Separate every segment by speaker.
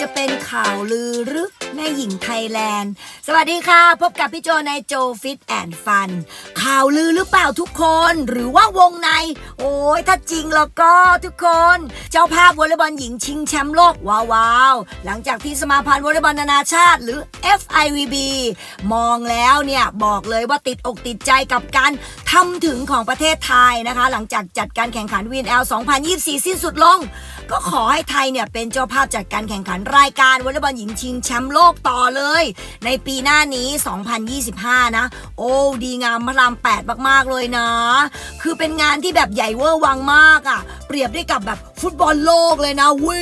Speaker 1: จะเป็นข่าวลือหรือแม่หญิงไทยแลนด์ สวัสดีค่ะ พบกับพี่โจในโจฟิตแอนด์ฟัน ข่าวลือหรือเปล่าทุกคน หรือว่าวงใน โอ้ยถ้าจริงแล้วก็ทุกคน เจ้าภาพวอลเลย์บอลหญิงชิงแชมป์โลกว้าวว้าวหลังจากที่สมาพันธ์วอลเลย์บอลนานาชาติ หรือ FIVB มองแล้วเนี่ยบอกเลยว่าติดอกติดใจกับการทำถึงของประเทศไทยนะคะ หลังจากจัดการแข่งขันวีนแอล2024 สิ้นสุดลง ก็ขอให้ไทยเนี่ยเป็นเจ้าภาพจัดการแข่งขันรายการวอลเลย์บอลหญิงชิงแชมป์โลกต่อเลย ในปีหน้านี้ 2025 นะ โอ้ดีงามพระราม 8 มาก ๆ เลยนะ คือเป็นงานที่แบบใหญ่เวอร์วังมากอะ่ะ เปรียบได้กับแบบ ฟุตบอลโลกเลยนะ We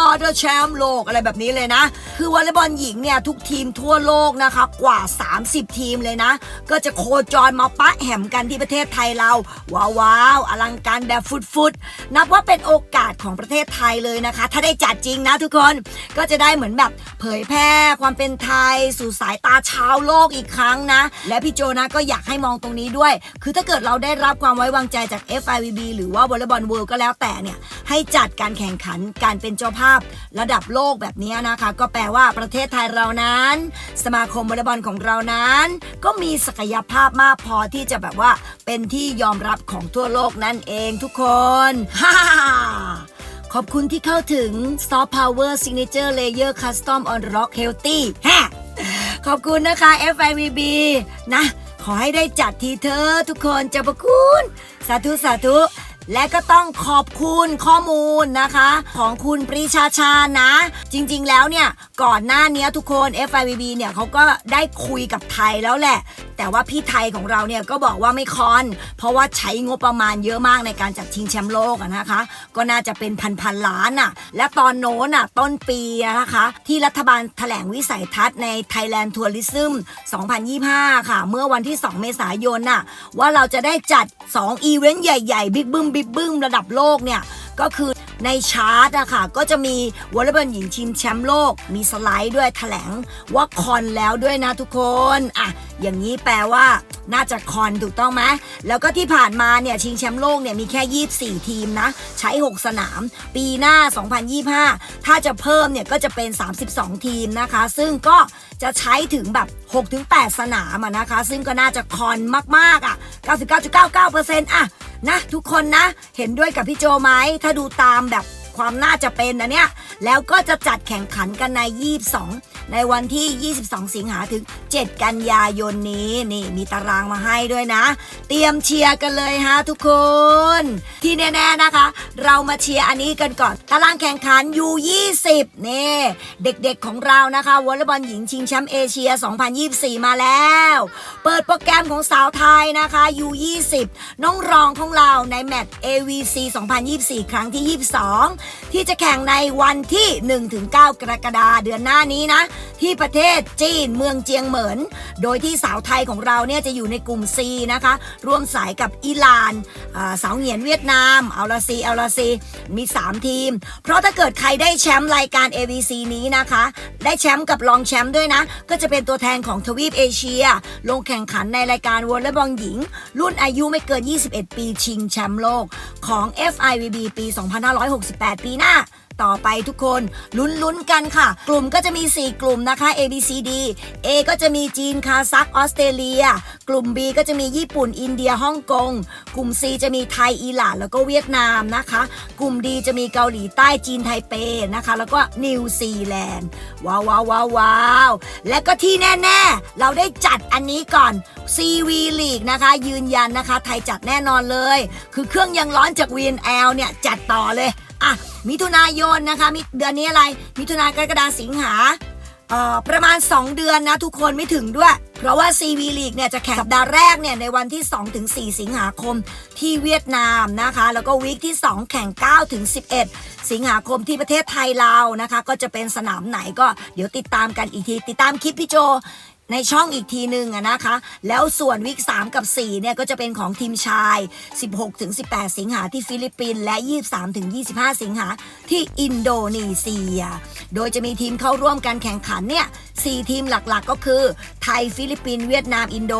Speaker 1: are the champ โลกอะไรแบบนี้เลยนะ คือวอลเลย์บอลหญิงเนี่ยทุกทีมทั่วโลกนะคะกว่า 30 ทีมเลยนะ ก็จะโคจรมาปะแห่มกันที่ประเทศไทยเรา ว้าวว้าวอลังการแบบฟุดๆนับว่าเป็นโอกาสของประเทศไทยเลยนะคะ ถ้าได้จัดจริงนะทุกคนก็จะได้เหมือนแบบเผยแพร่ความเป็นไทย สู่สายตาชาวโลกอีกครั้งนะ และพี่โจนะก็อยากให้มองตรงนี้ด้วย คือถ้าเกิดเราได้รับความไว้วางใจจาก FIVB หรือว่าวอลเลย์บอลเวิลด์ก็แล้วแต่เนี่ยให้จัดการแข่งขันการเป็นเจ้าภาพระดับโลกแบบนี้นะคะ ก็แปลว่าประเทศไทยเรานั้น สมาคมวอลเลย์บอลของเรานั้น ก็มีศักยภาพมากพอที่จะแบบว่าเป็นที่ยอมรับของทั่วโลกนั่นเองทุกคนฮ่าขอบคุณที่เข้าถึง Soft Power Signature Layer Custom on Rock Healthy แฮะขอบคุณนะคะ FIVB นะ ขอให้ได้จัดทีเธอทุกคนจะประคุณ สาธุ สาธุ และก็ต้องขอบคุณข้อมูลนะคะ ของคุณปรีชาชานะ จริงๆแล้วเนี่ยก่อนหน้านี้ทุกคน FIVB เนี่ยเขาก็ได้คุยกับไทยแล้วแหละ แต่ว่าพี่ไทยของเราเนี่ยก็บอกว่าไม่คอน เพราะว่าใช้งบประมาณเยอะมากในการจัดชิงแชมป์โลกนะคะ ก็น่าจะเป็นพันพันๆล้านอะ และตอนโน้นอะต้นปีนะคะ ที่รัฐบาลแถลงวิสัยทัศน์ใน Thailand Tourism 2025 ค่ะ เมื่อวันที่ 2 เมษายนน่ะว่าเราจะได้จัด 2อีเวนต์ใหญ่ๆ บิ๊กบึ้มบิ๊กบึ้มระดับโลกเนี่ย ก็คือในชาร์ตอะค่ะก็จะมีวอลเลย์บอลหญิงชิงแชมป์โลก มีสไลด์ด้วยแถลงว่าคอนแล้วด้วยนะทุกคนอะอย่างนี้แปลว่าน่าจะคอนถูกต้องไหมแล้วก็ที่ผ่านมาเนี่ยชิงแชมป์โลกเนี่ยมีแค่ 24 ทีมนะ ใช้ 6 สนาม ปีหน้า 2025 ถ้าจะเพิ่มเนี่ยก็จะเป็น 32 ทีมนะคะ ซึ่งก็จะใช้ถึงแบบ 6-8 สนามะนะคะ ซึ่งก็น่าจะคอนมากๆอะ99.99%อะ นะทุกคนนะ เห็นด้วยกับพี่โจไหมถ้าดูตามแบบความน่าจะเป็นนะเนี่ย แล้วก็จะจัดแข่งขันกันใน 22 ในวันที่ 22 สิงหาถึง 7 กันยายนนี้นี่มีตารางมาให้ด้วยนะ เตรียมเชียร์กันเลยฮะทุกคน ที่แน่ๆนะคะ เรามาเชียร์อันนี้กันก่อน ตารางแข่งขัน U20 นี่ เด็กๆของเรานะคะวอลเลย์บอลหญิงชิงแชมป์เอเชีย 2024 มาแล้ว เปิดโปรแกรมของสาวไทยนะคะ U20 น้องรองของเราในแมตช์ AVC 2024 ครั้งที่ 22 ที่จะแข่งในวันที่ 1-9 กรกฎาคมเดือนหน้านี้นะที่ประเทศจีนเมืองเจียงเหมิน โดยที่สาวไทยของเราเนี่ยจะอยู่ในกลุ่ม C นะคะ ร่วมสายกับอิหร่านอ่าสาวเหงียนเวียดนาม เอาละซีเอาละซีมี 3 ทีม เพราะถ้าเกิดใครได้แชมป์รายการ AVC นี้นะคะ ได้แชมป์กับรองแชมป์ด้วยนะ ก็จะเป็นตัวแทนของทวีปเอเชีย ลงแข่งขันในรายการวอลเลย์บอลหญิง รุ่นอายุไม่เกิน 21 ปีชิงแชมป์โลกของ FIVB ปี 2568 ปีหน้าต่อไปทุกคนลุ้นๆกันค่ะ กลุ่มก็จะมี 4 กลุ่มนะคะ A B C D A ก็จะมีจีนคาซักออสเตรเลีย กลุ่ม B ก็จะมีญี่ปุ่นอินเดียฮ่องกง กลุ่ม C จะมีไทยอิหร่านแล้วก็เวียดนามนะคะ กลุ่ม D จะมีเกาหลีใต้จีนไทเปนะคะ แล้วก็นิวซีแลนด์ว้าวว้าวว้าววาวและก็ที่แน่ ๆ เราได้จัดอันนี้ก่อน CV League นะคะ ยืนยันนะคะ ไทยจัดแน่นอนเลย คือเครื่องยังร้อนจาก VNL เนี่ยจัดต่อเลย มิถุนายนนะคะมิเดือนนี้อะไร มิถุนากรกฎาสิงหาประมาณ 2 เดือนนะทุกคนไม่ถึงด้วย เพราะว่า CV League เนี่ยจะแข่งสัปดาห์แรกเนี่ยในวันที่2ถึง4สิงหาคมที่เวียดนามนะคะ แล้วก็วีคที่ 2 แข่ง9ถึง11 สิงหาคมที่ประเทศไทยเรานะคะ ก็จะเป็นสนามไหนก็เดี๋ยวติดตามกันอีกที ติดตามคลิปพี่โจ ในช่องอีกทีหนึ่งนะคะ แล้วส่วนวิก 3 กับ 4 เนี่ย ก็จะเป็นของทีมชาย 16ถึง18 สิงหาที่ฟิลิปปินส์และ 23ถึง25 สิงหาที่อินโดนีเซีย โดยจะมีทีมเข้าร่วมการแข่งขันเนี่ย 4 ทีมหลักๆก็คือ ไทยฟิลิปปินส์เวียดนามอินโด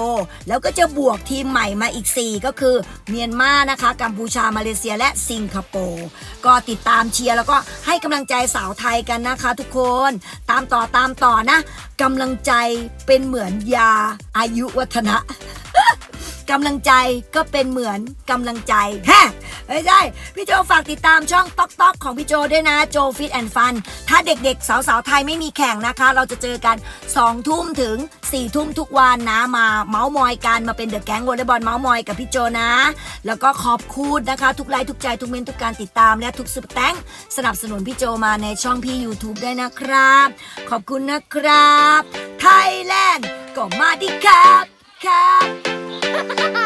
Speaker 1: แล้วก็จะบวกทีมใหม่มาอีก 4 ก็คือ เมียนมานะคะ กัมพูชามาเลเซียและสิงคโปร์ก็ติดตามเชียร์แล้วก็ให้กำลังใจสาวไทยกันนะคะทุกคนตามต่อตามต่อนะกำลังใจเป็นเหมือนยาอายุวัฒนะกำลังใจก็เป็นเหมือนกำลังใจแฮะ ไม่ใช่พี่โจฝากติดตามช่องต๊อกต๊อกของพี่โจด้วยนะโจฟิตแอนด์ฟันถ้าเด็กๆ สาวๆไทยไม่มีแข่งนะคะ เราจะเจอกัน2ทุ่มถึง4ทุ่มทุกวันนะมาเมาส์มอยกันมาเป็นเดอะแก๊งวอลเลย์บอลเมาส์มอยกับพี่โจนะ แล้วก็ขอบคุณนะคะ ทุกไลค์ทุกใจทุกเมนต์ทุกการติดตามและทุกสุดแตงสนับสนุนพี่โจมาในช่องพี่ YouTube ด้นะครับ ขอบคุณนะครับไทยแลนด์ก็มาดิครับครับ